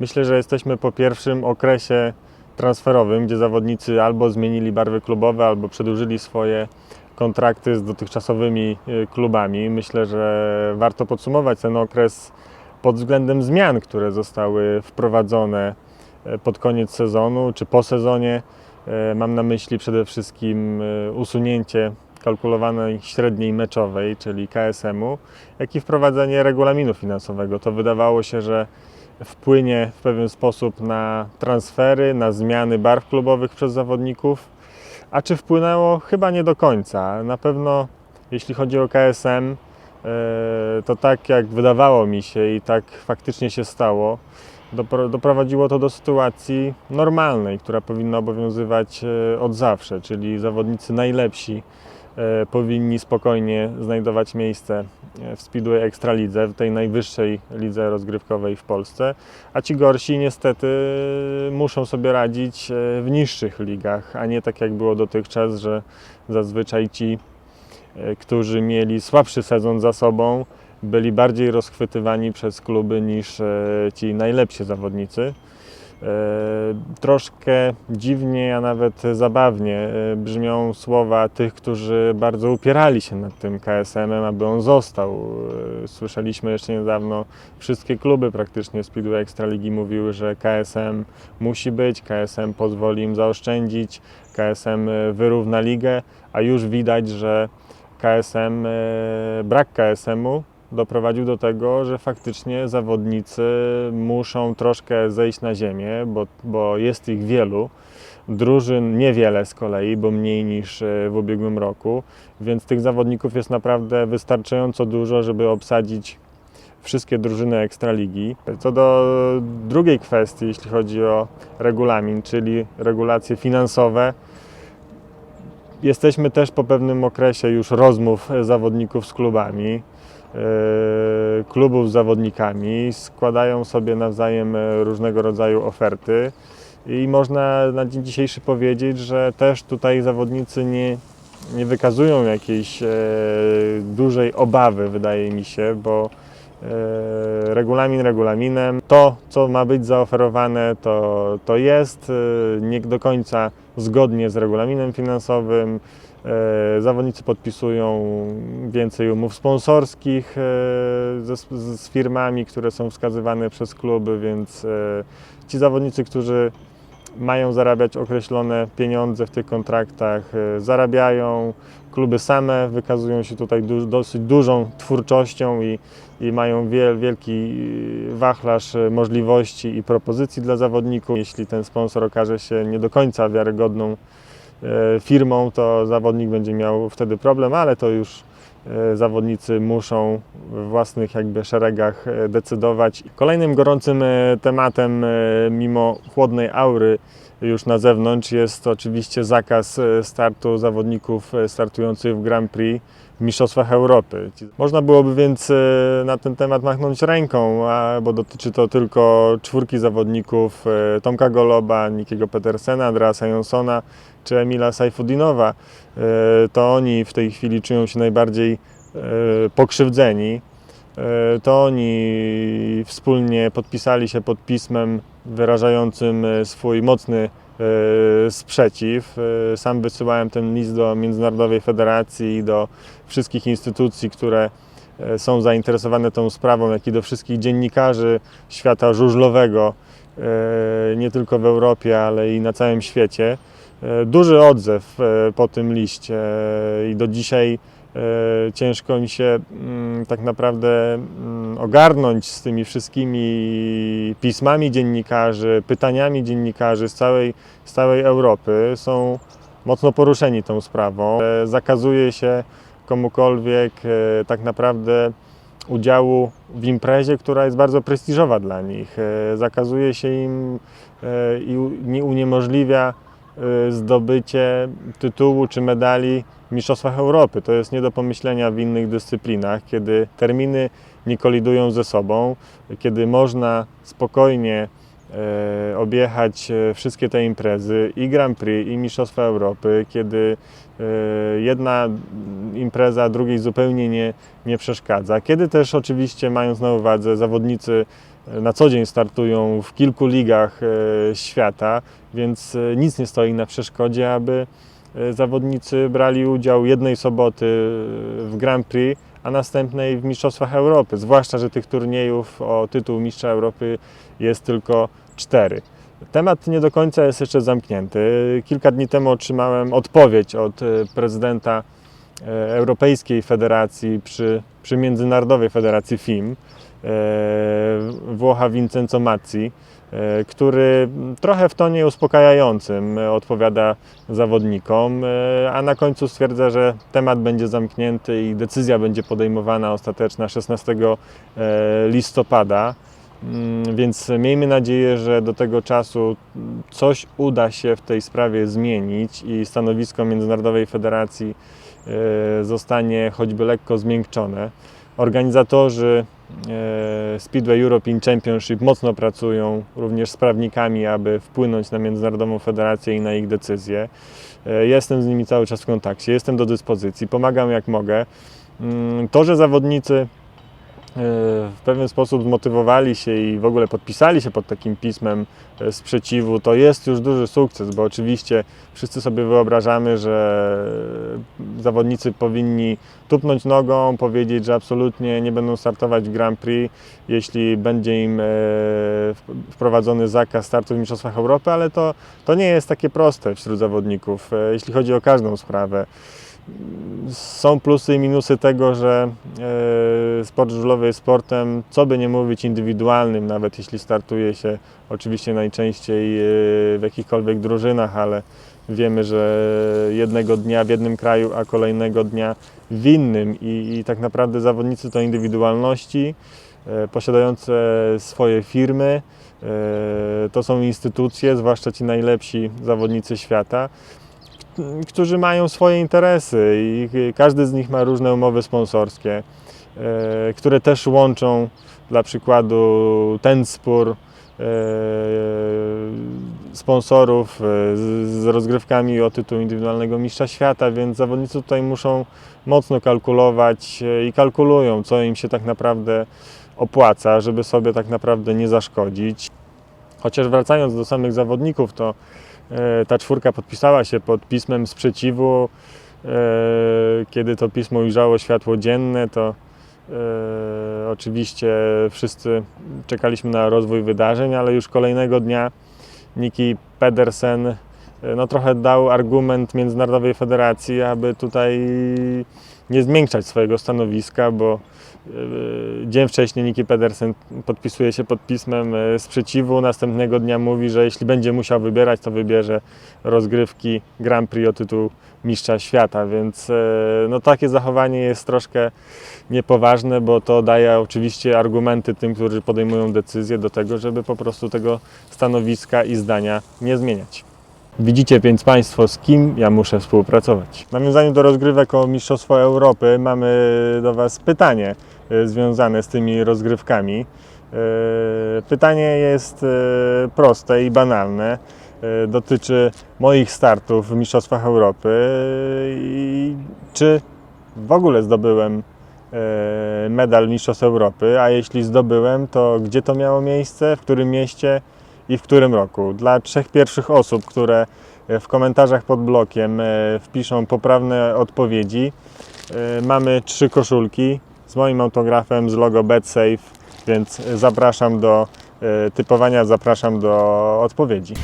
Myślę, że jesteśmy po pierwszym okresie transferowym, gdzie zawodnicy albo zmienili barwy klubowe, albo przedłużyli swoje kontrakty z dotychczasowymi y, klubami. Myślę, że warto podsumować ten okres pod względem zmian, które zostały wprowadzone e, pod koniec sezonu czy po sezonie. E, Mam na myśli przede wszystkim usunięcie kalkulowanej średniej meczowej, czyli KSM-u, jak i wprowadzenie regulaminu finansowego. To wydawało się, że wpłynie w pewien sposób na transfery, na zmiany barw klubowych przez zawodników. A czy wpłynęło? Chyba nie do końca. Na pewno jeśli chodzi o KSM, e, to tak jak wydawało mi się i tak faktycznie się stało, dopro- doprowadziło to do sytuacji normalnej, która powinna obowiązywać e, od zawsze, czyli zawodnicy najlepsi powinni spokojnie znajdować miejsce e, w Speedway Ekstralidze, w tej najwyższej lidze rozgrywkowej w Polsce, a ci gorsi niestety muszą sobie radzić e, w niższych ligach, a nie tak jak było dotychczas, że zazwyczaj ci, e, którzy mieli słabszy sezon za sobą, byli bardziej rozchwytywani przez kluby niż e, ci najlepsi zawodnicy. E, Troszkę dziwnie, a nawet zabawnie e, brzmią słowa tych, którzy bardzo upierali się nad tym KSM-em, aby on został. E, Słyszeliśmy jeszcze niedawno, wszystkie kluby praktycznie Speedway Ekstraligi mówiły, że KSM musi być, KSM pozwoli im zaoszczędzić, KSM wyrówna ligę, a już widać, że KSM, brak KSM-u doprowadził do tego, że faktycznie zawodnicy muszą troszkę zejść na ziemię, bo, bo jest ich wielu. Drużyn niewiele z kolei, bo mniej niż e, w ubiegłym roku, więc tych zawodników jest naprawdę wystarczająco dużo, żeby obsadzić wszystkie drużyny Ekstraligi. Co do drugiej kwestii, jeśli chodzi o regulamin, czyli regulacje finansowe, jesteśmy też po pewnym okresie już rozmów zawodników z klubami klubów z zawodnikami, składają sobie nawzajem e, różnego rodzaju oferty i można na dzień dzisiejszy powiedzieć, że też tutaj zawodnicy nie, nie wykazują jakiejś e, dużej obawy, wydaje mi się, bo e, regulamin regulaminem. To, co ma być zaoferowane, to, to jest e, nie do końca zgodnie z regulaminem finansowym. E, Zawodnicy podpisują więcej umów sponsorskich e, z, z firmami, które są wskazywane przez kluby, więc e, ci zawodnicy, którzy mają zarabiać określone pieniądze w tych kontraktach, zarabiają. Kluby same wykazują się tutaj du, dosyć dużą twórczością i, i mają wiel, wielki wachlarz możliwości i propozycji dla zawodników. Jeśli ten sponsor okaże się nie do końca wiarygodną firmą, to zawodnik będzie miał wtedy problem, ale to już e, zawodnicy muszą w własnych jakby szeregach e, decydować. Kolejnym gorącym e, tematem, e, mimo chłodnej aury już na zewnątrz, jest oczywiście zakaz e, startu zawodników e, startujących w Grand Prix w Mistrzostwach Europy. Można byłoby więc e, na ten temat machnąć ręką, bo dotyczy to tylko czwórki zawodników Tomka Goloba, Nikiego Petersena, Andreasa Jonsona czy Emila Sajfudinowa. To oni w tej chwili czują się najbardziej pokrzywdzeni. To oni wspólnie podpisali się pod pismem wyrażającym e, swój mocny e, sprzeciw. E, Sam wysyłałem ten list do Międzynarodowej Federacji i do wszystkich instytucji, które są zainteresowane tą sprawą, jak i do wszystkich dziennikarzy świata żużlowego, nie tylko w Europie, ale i na całym świecie. Duży odzew po tym liście i do dzisiaj ciężko mi się mm, tak naprawdę mm, ogarnąć z tymi wszystkimi pismami dziennikarzy, pytaniami dziennikarzy z całej, z całej Europy. Są mocno poruszeni tą sprawą. E, Zakazuje się komukolwiek e, tak naprawdę udziału w imprezie, która jest bardzo prestiżowa dla nich. E, Zakazuje się im e, i nie uniemożliwia e, zdobycie tytułu czy medali w Mistrzostwach Europy. To jest nie do pomyślenia w innych dyscyplinach, kiedy terminy nie kolidują ze sobą, kiedy można spokojnie e, objechać e, wszystkie te imprezy i Grand Prix, i Mistrzostwa Europy, kiedy jedna impreza drugiej zupełnie nie, nie przeszkadza. Kiedy też oczywiście mając na uwadze zawodnicy na co dzień startują w kilku ligach e, świata, więc e, nic nie stoi na przeszkodzie, aby e, zawodnicy brali udział jednej soboty w Grand Prix, a następnej w Mistrzostwach Europy. Zwłaszcza, że tych turniejów o tytuł Mistrza Europy jest tylko cztery. Temat nie do końca jest jeszcze zamknięty. Kilka dni temu otrzymałem odpowiedź od prezydenta Europejskiej Federacji przy, przy Międzynarodowej Federacji FIM, Włocha Vincenzo Mazzi, e, który trochę w tonie uspokajającym e, odpowiada zawodnikom, e, a na końcu stwierdza, że temat będzie zamknięty i decyzja będzie podejmowana ostateczna 16 e, listopada. Mm, Więc miejmy nadzieję, że do tego czasu coś uda się w tej sprawie zmienić i stanowisko Międzynarodowej Federacji e, zostanie choćby lekko zmiękczone. Organizatorzy e, Speedway European Championship mocno pracują również z prawnikami, aby wpłynąć na Międzynarodową Federację i na ich decyzje. E, Jestem z nimi cały czas w kontakcie, jestem do dyspozycji, pomagam jak mogę. Mm, To, że zawodnicy w pewien sposób zmotywowali się i w ogóle podpisali się pod takim pismem e, sprzeciwu, to jest już duży sukces, bo oczywiście wszyscy sobie wyobrażamy, że zawodnicy powinni tupnąć nogą, powiedzieć, że absolutnie nie będą startować w Grand Prix, jeśli będzie im e, wprowadzony zakaz startu w Mistrzostwach Europy, ale to, to nie jest takie proste wśród zawodników, e, jeśli chodzi o każdą sprawę są plusy i minusy tego, że e, sport żużlowy jest sportem, co by nie mówić, indywidualnym, nawet jeśli startuje się oczywiście najczęściej e, w jakichkolwiek drużynach, ale wiemy, że jednego dnia w jednym kraju, a kolejnego dnia w innym. I, i tak naprawdę zawodnicy to indywidualności e, posiadające swoje firmy, to są instytucje, zwłaszcza ci najlepsi zawodnicy świata którzy mają swoje interesy i każdy z nich ma różne umowy sponsorskie, e, które też łączą dla przykładu ten spór e, sponsorów e, z, rozgrywkami o tytuł indywidualnego mistrza świata, więc zawodnicy tutaj muszą mocno kalkulować i kalkulują, co im się tak naprawdę opłaca, żeby sobie tak naprawdę nie zaszkodzić. Chociaż wracając do samych zawodników, to ta czwórka podpisała się pod pismem sprzeciwu. E, Kiedy to pismo ujrzało światło dzienne, to e, oczywiście wszyscy czekaliśmy na rozwój wydarzeń, ale już kolejnego dnia Niki Pedersen e, no, trochę dał argument Międzynarodowej Federacji, aby tutaj nie zmiękczać swojego stanowiska, bo e, dzień wcześniej Niki Pedersen podpisuje się pod pismem e, sprzeciwu, następnego dnia mówi, że jeśli będzie musiał wybierać, to wybierze rozgrywki Grand Prix o tytuł mistrza świata, więc e, no, takie zachowanie jest troszkę niepoważne, bo to daje oczywiście argumenty tym, którzy podejmują decyzje do tego, żeby po prostu tego stanowiska i zdania nie zmieniać. Widzicie więc Państwo, z kim ja muszę współpracować. W nawiązaniu do rozgrywek o Mistrzostwo Europy mamy do Was pytanie związane z tymi rozgrywkami. E, Pytanie jest e, proste i banalne. E, Dotyczy moich startów w Mistrzostwach Europy i czy w ogóle zdobyłem e, medal Mistrzostw Europy, a jeśli zdobyłem, to gdzie to miało miejsce, w którym mieście i w którym roku. Dla trzech pierwszych osób, które e, w komentarzach pod blokiem e, wpiszą poprawne odpowiedzi, e, mamy trzy koszulki z moim autografem, z logo BetSafe, więc zapraszam do e, typowania, zapraszam do odpowiedzi.